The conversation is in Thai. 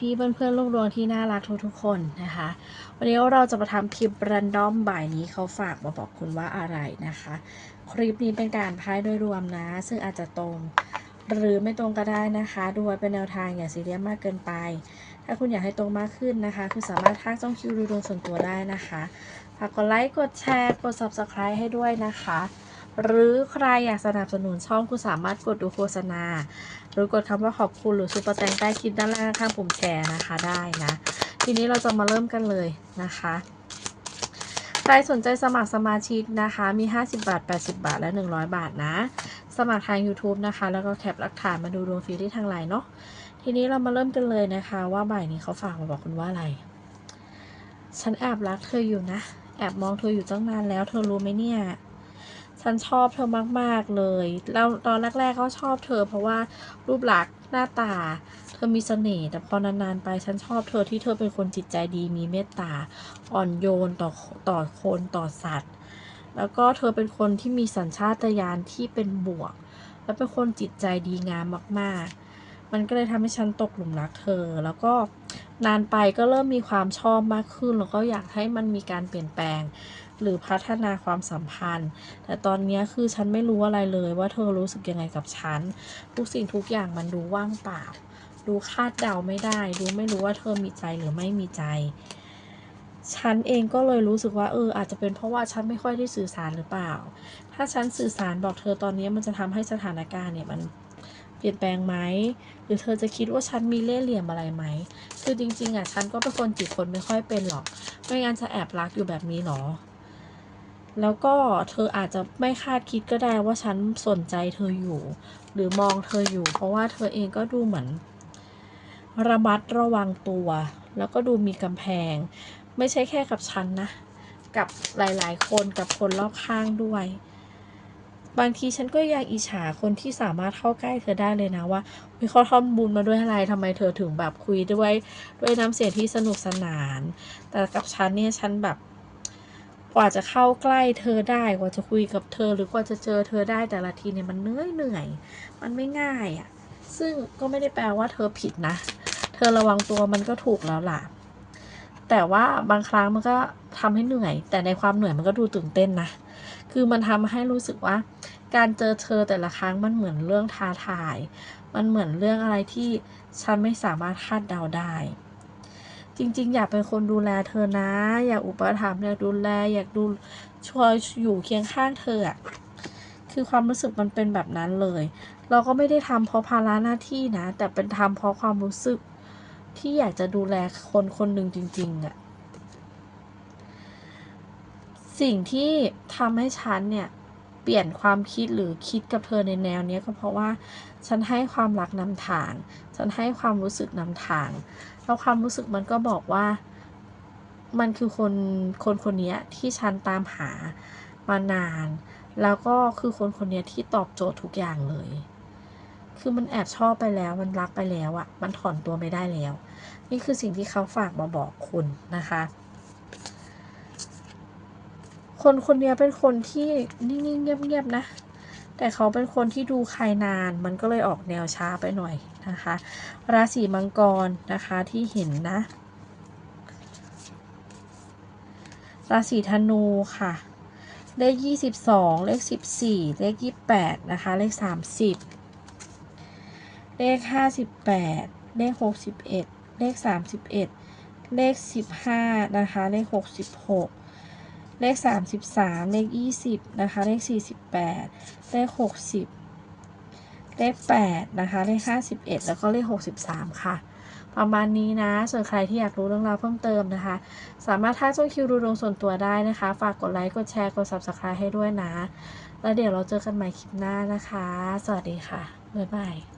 พี่ๆ เพื่อนๆ ลูกดวงที่น่ารักทุกๆ คนนะคะ วันนี้เราจะมาทำคลิปรันดอมบ่ายนี้เขาฝากมาบอกคุณว่าอะไรนะคะ คลิปนี้เป็นการพายโดยรวมนะ ซึ่งอาจจะตรงหรือไม่ตรงก็ได้นะคะ ดูไว้เป็นแนวทางอย่าซีเรียสมากเกินไป ถ้าคุณอยากให้ตรงมากขึ้นนะคะ คุณสามารถทักจ้องคิวดูดวงส่วนตัวได้นะคะ ฝากกดไลค์ กดแชร์ กด subscribe ให้ด้วยนะคะ หรือใครอยากสนับสนุนช่องคุณสามารถกดดูโฆษณา หรือกดคำว่าขอบคุณหรือซุปเปอร์แตงใต้คลิปด้านล่างข้างปุ่มแชร์นะคะได้นะ ทีนี้เราจะมาเริ่มกันเลยนะคะใครสนใจสมัครสมาชิกนะคะ มี 50 บาท 80 บาท และ 100 บาทนะ สมัครทาง YouTube นะคะ แล้วก็แคปหลักฐานมาดูดวงฟรีที่ทางไลน์เนาะ ทีนี้เรามาเริ่มกันเลยนะคะ ว่าบ่ายนี้เขาฝากมาบอกคุณว่าอะไร ฉันแอบรักเธออยู่นะ แอบมองเธออยู่ตั้งนานแล้ว เธอรู้ไหมเนี่ย ฉันชอบเธอมากๆเลย แล้วตอนแรกๆก็ชอบเธอ เพราะว่ารูปลักษณ์หน้าตา เธอมีเสน่ห์แต่พอนานๆไปฉันชอบเธอที่เธอเป็นคนจิตใจดีมีเมตตาอ่อนโยนต่อต่อคนต่อสัตว์ แล้วก็เธอเป็นคนที่มีสัญชาตญาณที่เป็นบวก และเป็นคนจิตใจดีงามมากๆ มันก็เลยทำให้ฉันตกหลุมรักเธอแล้วก็ นานไปก็เริ่มมีความชอบมากขึ้น แล้วก็อยากให้มันมีการเปลี่ยนแปลง หรือพัฒนาความสัมพันธ์ แต่ตอนนี้คือฉันไม่รู้อะไรเลยว่าเธอรู้สึกยังไงกับฉัน ทุกสิ่งทุกอย่างมันดูว่างเปล่า ดูคาดเดาไม่ได้ ดูไม่รู้ว่าเธอมีใจหรือไม่มีใจฉันเองก็เลยรู้สึกว่าเอออาจจะเป็นเพราะว่าฉันไม่ค่อยได้สื่อสารหรือเปล่า ถ้าฉันสื่อสารบอกเธอตอนนี้มันจะทำให้สถานการณ์เนี่ยมัน ลี่ยนแปลงไหมหรือเธอจะคิดว่าฉันมีเล่ห์เหลี่ยมอะไรไหมคือจริงๆอะฉันก็เป็นคนจีบคนไม่ค่อยเป็นหรอก ไม่งั้นจะแอบรักอยู่แบบนี้หรอ แล้วก็เธออาจจะไม่คาดคิดก็ได้ว่าฉันสนใจเธออยู่ หรือมองเธออยู่ เพราะว่าเธอเองก็ดูเหมือน ระมัดระวังตัว แล้วก็ดูมีกำแพง ไม่ใช่แค่กับฉันนะ กับหลายๆ คนกับคนรอบข้างด้วย บางทีฉันก็อยากอิจฉาคนที่สามารถเข้าใกล้เธอได้เลยนะว่าวิเขาทำบุญมาด้วยอะไรทำไมเธอถึงแบบคุยด้วยด้วยน้ำเสียงที่สนุกสนาน แต่กับฉันเนี่ยฉันแบบกว่าจะเข้าใกล้เธอได้กว่าจะคุยกับเธอ หรือกว่าจะเจอเธอได้แต่ละทีเนี่ยมันเหนื่อยเหนื่อย มันไม่ง่ายอะ่ะ ซึ่งก็ไม่ได้แปลว่าเธอผิดนะ เธอระวังตัวมันก็ถูกแล้วล่ะ แต่ว่าบางครั้งมันก็ทำให้เหนื่อย แต่ในความเหนื่อยมันก็ดูตื่นเต้นนะ คือมันทำให้รู้สึกว่า การเจอเธอแต่ละครั้งมันเหมือนเรื่องท้าทาย มันเหมือนเรื่องอะไรที่ฉันไม่สามารถคาดเดาได้ จริงๆ อยากเป็นคนดูแลเธอนะ อยากอุปถัมภ์อยากดูแล อยากดูช่วยอยู่เคียงข้างเธออะคือความรู้สึกมันเป็นแบบนั้นเลย เราก็ไม่ได้ทำเพราะภาระหน้าที่นะ แต่เป็นทำเพราะความรู้สึกที่อยากจะดูแลคนคนหนึ่งจริงๆอะสิ่งที่ทำให้ฉันเนี่ย เปลี่ยนความคิดหรือคิดกับเธอในแนวเนี้ยก็เพราะว่า ฉันให้ความรักนำทาง ฉันให้ความรู้สึกนำทาง แล้วความรู้สึกมันก็บอกว่า มันคือคนคนคนนี้ที่ฉันตามหามานาน แล้วก็คือคนคนนี้ที่ตอบโจทย์ทุกอย่างเลย คือมันแอบชอบไปแล้ว มันรักไปแล้วอะ มันถอนตัวไม่ได้แล้ว นี่คือสิ่งที่เขาฝากมาบอกคุณนะคะ คนคนนี้เป็นคนที่นิ่งๆเงียบๆนะ แต่เขาเป็นคนที่ดูใครนาน มันก็เลยออกแนวช้าไปหน่อยนะคะ ราศีมังกรนะคะที่เห็นนะ ราศีธนูค่ะ เลขยี่สิบสองเลขสิบสี่เลขยี่แปดนะคะ เลขสามสิบเลขห้าสิบแปดเลขหกสิบเอ็ดเลขสามสิบเอ็ดเลขสิบห้านะคะ เลขหกสิบหก เลขสามสิบสามเลขยี่สิบนะคะ เลขสี่สิบแปดเลขหกสิบเลขแปดนะคะ เลขห้าสิบเอ็ดแล้วก็เลขหกสิบสามค่ะ ประมาณนี้นะ ส่วนใครที่อยากรู้เรื่องราวเพิ่มเติมนะคะ สามารถทักช่องคิวดูดวงส่วนตัวได้นะคะ ฝากกดไลค์ กดแชร์ กด subscribe ให้ด้วยนะ แล้วเดี๋ยวเราเจอกันใหม่คลิปหน้านะคะ สวัสดีค่ะ บ๊ายบาย